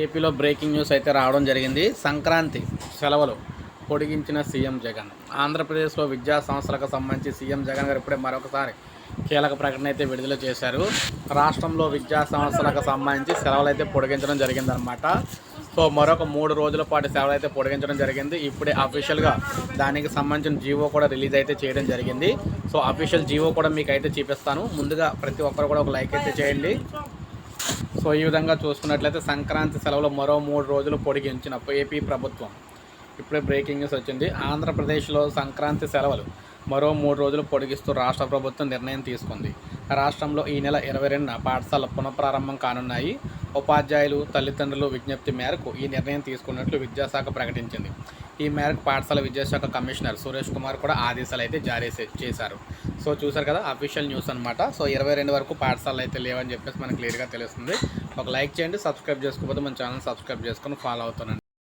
ఏపీలో breaking news అయితే రావడం జరిగింది. సంక్రాంతి సెలవులు పొడిగించిన సీఎం జగన్. ఆంధ్రప్రదేశ్లో విద్యా సంస్థలకు సంబంధించి సీఎం జగన్ గారు ఇప్పుడే మరొకసారి కీలక ప్రకటన అయితే విడుదల చేశారు. రాష్ట్రంలో విద్యా సంస్థలకు సంబంధించి సెలవులు అయితే పొడిగించడం జరిగిందనమాట సో మరొక మూడు రోజుల పాటు సెలవులు అయితే పొడిగించడం జరిగింది. ఇప్పుడే అఫీషియల్గా దానికి సంబంధించిన జీవో కూడా రిలీజ్ అయితే చేయడం జరిగింది. సో అఫీషియల్ జీవో కూడా మీకు అయితే చూపిస్తాను. ముందుగా ప్రతి ఒక్కరు కూడా ఒక లైక్ అయితే చేయండి. సో ఈ విధంగా చూసుకున్నట్లయితే సంక్రాంతి సెలవులు మరో మూడు రోజులు పొడిగించిన ఏపీ ప్రభుత్వం. ఇప్పుడే బ్రేకింగ్ న్యూస్ వచ్చింది. ఆంధ్రప్రదేశ్లో సంక్రాంతి సెలవులు మరో మూడు రోజులు పొడిగిస్తూ రాష్ట్ర ప్రభుత్వం నిర్ణయం తీసుకుంది. రాష్ట్రంలో ఈ నెల ఇరవై రెండున పాఠశాల పునఃప్రారంభం కానున్నాయి. ఉపాధ్యాయులు తల్లిదండ్రులు విజ్ఞప్తి మేరకు ఈ నిర్ణయం తీసుకున్నట్లు విద్యాశాఖ ప్రకటించింది. ఈ మేరకు పాఠశాల విద్యాశాఖ కమిషనర్ సురేష్ కుమార్ కూడా ఆదేశాలు అయితే జారీ చేశారు. సో చూసారు కదా అఫీషియల్ న్యూస్ అనమాట సో ఇరవై రెండు వరకు పాఠశాలలు అయితే లేవని చెప్పేసి మనకు క్లియర్గా తెలుస్తుంది. ఒక లైక్ చేయండి సబ్స్క్రైబ్ చేసుకోకపోతే మన ఛానల్ సబ్స్క్రైబ్ చేసుకొని ఫాలో అవుతానండి